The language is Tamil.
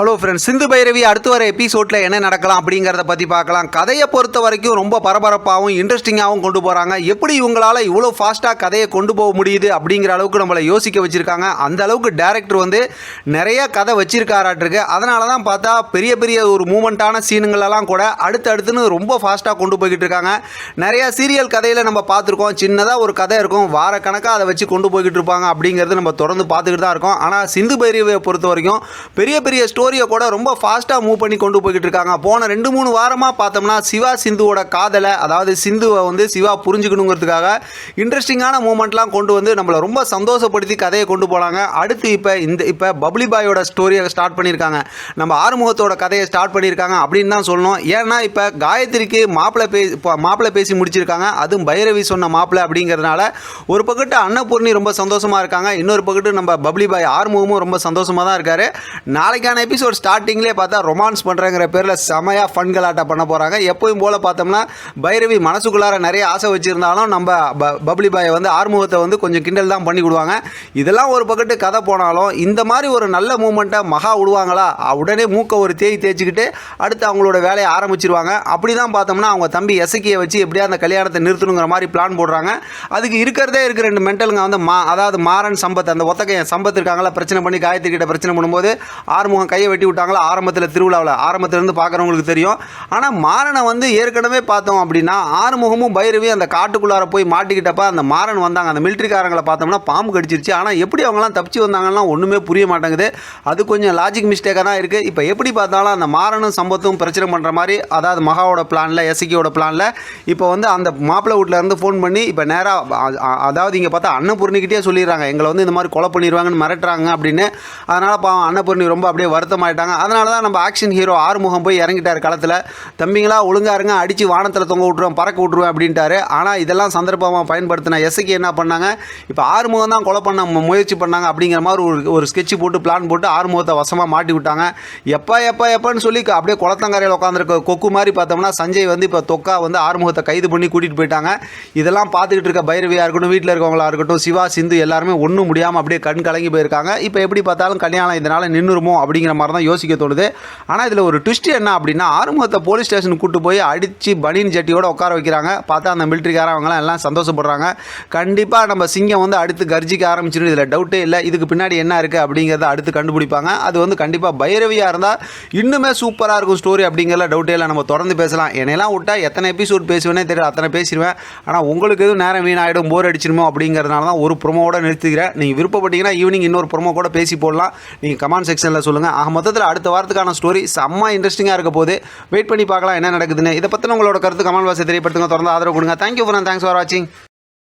ஹலோ ஃப்ரெண்ட்ஸ் சிந்து பைரவி அடுத்து வர எபிசோடில் என்ன நடக்கலாம் அப்படிங்கிறத பற்றி பார்க்கலாம். கதையை பொறுத்த வரைக்கும் ரொம்ப பரபரப்பாகவும் இன்ட்ரெஸ்டிங்காகவும் கொண்டு போகிறாங்க எப்படி இவங்களால் இவ்வளோ ஃபாஸ்ட்டாக கதையை கொண்டு போக முடியுது அப்படிங்கிற அளவுக்கு நம்மளை யோசிக்க வச்சுருக்காங்க. அந்த அளவுக்கு டேரக்டர் வந்து நிறைய கதை வச்சிருக்காராட்டிருக்கு. அதனால தான் பார்த்தா பெரிய பெரிய ஒரு மூமெண்ட்டான சீனுங்களெல்லாம் கூட அடுத்து அடுத்துன்னு ரொம்ப ஃபாஸ்ட்டாக கொண்டு போய்கிட்டு இருக்காங்க. நிறையா சீரியல் கதையில் நம்ம பார்த்துருக்கோம். சின்னதாக ஒரு கதை இருக்கும். வார கணக்காக அதை வச்சு கொண்டு போய்கிட்டு இருப்பாங்க அப்படிங்கிறது நம்ம தொடர்ந்து பார்த்துக்கிட்டு தான் இருக்கோம். ஆனால் சிந்து பைரவியை பொறுத்த வரைக்கும் பெரிய பெரிய ஸ்டோரியை கூட ரொம்ப ஃபாஸ்ட்டாக மூவ் பண்ணி கொண்டு போய்கிட்டு இருக்காங்க. போன ரெண்டு மூணு வாரமாக பார்த்தோம்னா சிவா சிந்துவோட காதலை அதாவது சிந்துவை வந்து சிவா புரிஞ்சுக்கணுங்கிறதுக்காக இன்ட்ரெஸ்டிங்கான மூமெண்ட்லாம் கொண்டு வந்து நம்மளை ரொம்ப சந்தோஷப்படுத்தி கதையை கொண்டு போகிறாங்க அடுத்து இப்போ இந்த இப்போ பப்ளி பாயோட ஸ்டோரியை ஸ்டார்ட் பண்ணியிருக்காங்க. நம்ம ஆறுமுகத்தோட கதையை ஸ்டார்ட் பண்ணியிருக்காங்க அப்படின்னு தான் சொல்லணும். ஏன்னா இப்போ காயத்ரிக்கு மாப்பிள்ளை பே இப்போ மாப்பிள்ளை பேசி முடிச்சிருக்காங்க. அதுவும் பைரவி சொன்ன மாப்பிள்ளை அப்படிங்கிறதுனால ஒரு பக்கத்து அன்னபூர்ணி ரொம்ப சந்தோஷமாக இருக்காங்க. இன்னொரு பக்கத்து நம்ம பப்ளி பாய் ஆறுமுகமும் ரொம்ப சந்தோஷமாக தான் இருக்காரு. நாளைக்கான எபிசோட் ஸ்டார்டிங்லேயே பார்த்தா ரொமான்ஸ் பண்ணுறங்கிற பேரில் செமையாக ஃபன் கலாட்டா பண்ண போகிறாங்க எப்பவும் போல் பார்த்தோம்னா பைரவி மனசுக்குள்ளார நிறைய ஆசை வச்சுருந்தாலும் நம்ம ப பப்ளி பாயை வந்து ஆறுமுகத்தை வந்து கொஞ்சம் கிண்டல் தான் பண்ணி விடுவாங்க. இதெல்லாம் ஒரு பக்கத்து கதை போனாலும் இந்த மாதிரி ஒரு நல்ல மூமெண்ட்டை மகா விடுவாங்களா? உடனே மூக்கை ஒரு தேய் தேய்ச்சிக்கிட்டு அடுத்து அவங்களோட வேலையை ஆரம்பிச்சிருவாங்க. அப்படி தான் பார்த்தோம்னா அவங்க தம்பி எசக்கியை வச்சு எப்படியா அந்த கல்யாணத்தை நிறுத்தணுங்கிற மாதிரி பிளான் போடுறாங்க. அதுக்கு இருக்கிறதே இருக்கிற ரெண்டு மென்டலுங்க. வந்து மா அதாவது மாறன் சம்பத் அந்த ஒத்தக்கையன் சம்பத் இருக்காங்களா பிரச்சனை பண்ணி காயத்ரி கிட்ட பிரச்சனை பண்ணும்போது ஆறுமுகம் கை கையை வெட்டி விட்டாங்களா? ஆரம்பத்தில் திருவிழாவில். ஆரம்பத்திலேருந்து பார்க்குறவங்களுக்கு தெரியும். ஆனால் மாறனை வந்து ஏற்கனவே பார்த்தோம் அப்படின்னா ஆறுமுகமும் பைரவி அந்த காட்டுக்குள்ளார போய் மாட்டிக்கிட்டப்ப அந்த மாறன் வந்தாங்க. அந்த மிலிட்ரிக்காரங்களை பார்த்தோம்னா பாம்பு கடிச்சிருச்சு. ஆனால் எப்படி அவங்களாம் தப்பிச்சு வந்தாங்கன்னா ஒன்றுமே புரிய மாட்டேங்குது. அது கொஞ்சம் லாஜிக் மிஸ்டேக்காக தான் இருக்குது இப்போ எப்படி பார்த்தாலும் அந்த மாறனும் சம்பத்தும் பிரச்சனை பண்ணுற மாதிரி அதாவது மகாவோட பிளானில் எஸ்சிக்கியோட பிளானில் இப்போ வந்து அந்த மாப்பிள்ளை வீட்டிலேருந்து ஃபோன் பண்ணி இப்போ நேராக அதாவது இங்கே பார்த்தா அன்னபூர்ணிக்கிட்டே சொல்லிடுறாங்க. எங்களை வந்து இந்த மாதிரி கொலை பண்ணிடுவாங்கன்னு மிரட்டுறாங்க அப்படின்னு. அதனால் பாவம் அன்னபூர்ணி ரொம்ப அப்படியே வருத்தமாயிட்டாங்க அதனால தான் நம்ம ஆக்ஷன் ஹீரோ ஆறுமுகம் போய் இறங்கிட்டார் களத்தில். தம்பிங்களா ஒழுங்காக இருங்க அடித்து வானத்தில் தொங்க விட்ருவேன் பறக்க விட்ருவேன் அப்படின்ட்டாரு. ஆனால் இதெல்லாம் சந்தர்ப்பமாக பயன்படுத்தின எஸ்ஐக்கு என்ன பண்ணாங்க? இப்போ ஆறுமுகம் தான் கொலை பண்ண முயற்சி பண்ணாங்க அப்படிங்கிற மாதிரி ஒரு ஒரு ஸ்கெட்ச் போட்டு பிளான் போட்டு ஆறுமுகத்தை வசமாக மாட்டி விட்டாங்க. எப்போ எப்போ எப்போன்னு சொல்லி அப்படியே குளத்தங்கரையில் உட்காந்துருக்க கொக்கு மாதிரி பார்த்தோம்னா சஞ்சய் வந்து இப்போ தொக்கா வந்து ஆறுமுகத்தை கைது பண்ணி கூட்டிகிட்டு போயிட்டாங்க. இதெல்லாம் பார்த்துக்கிட்டு இருக்க பைரவியாக இருக்கட்டும் வீட்டில் இருக்கவங்களா இருக்கட்டும் சிவா சிந்து எல்லாருமே ஒன்றும் முடியாமல் அப்படியே கண் கலங்கி போயிருக்காங்க. இப்போ எப்படி பார்த்தாலும் கல்யாணம் இதனால் நின்றுருமோ அப்படிங்கிற மாதிரி தான் யோசிக்க தோணுது. ஆனால் இதில் ஒரு ட்விஸ்ட் என்ன அப்படின்னா ஆறுமுகத்தை போலீஸ் ஸ்டேஷனுக்கு கூட்டு போய் அடித்து பனியன் ஜட்டியோடு உட்கார வைக்கிறாங்க. பார்த்தா அந்த மிலிட்ரிக்காரவங்களாம் எல்லாம் சந்தோஷப்படுறாங்க. கண்டிப்பாக நம்ம சிங்கம் வந்து அடுத்து கர்ஜிக்க ஆரம்பிச்சிடும். இதில் டவுட்டே இல்லை. இதுக்கு பின்னாடி என்ன இருக்குது அப்படிங்கிறத அடுத்து கண்டுபிடிப்பாங்க. அது வந்து கண்டிப்பாக பைரவியாக இருந்தால் இன்னுமே சூப்பராக இருக்கும் ஸ்டோரி அப்படிங்கிறத டவுட்டே இல்லை. நம்ம தொடர்ந்து பேசலாம். என்னையெல்லாம் விட்டா எத்தனை எபிசோட் பேசுவேனே தெரியல. அத்தனை பேசிடுவேன் ஆனால் உங்களுக்கு எதுவும் நேரம் வீணாயிடும் போர் அடிச்சிருமோ அப்படிங்கிறதுனால தான் ஒரு ப்ரொமோட நிறுத்திக்கிறேன். நீங்கள் விருப்பப்பட்டீங்கன்னா ஈவினிங் இன்னொரு ப்ரொமோ கூட பேசி போடலாம். நீங்கள் கமெண்ட் செக்ஷனில் சொல்லுங்கள் ஆக மொத்தத்தில் அடுத்த வாரத்துக்கான ஸ்டோரி செம்ம இன்ட்ரெஸ்டிங்காக இருக்க போது வெயிட் பண்ணி பார்க்கலாம் என்ன நடக்குதுன்னு. இதை பற்றின உங்களோட கருத்து கமல் பாக்ஸை தெரியப்படுத்துங்க. தொடர்ந்து ஆதரவு கொடுங்க. தேங்க்யூ ஃபார் தேங்க்ஸ் ஃபார் வாட்சிங்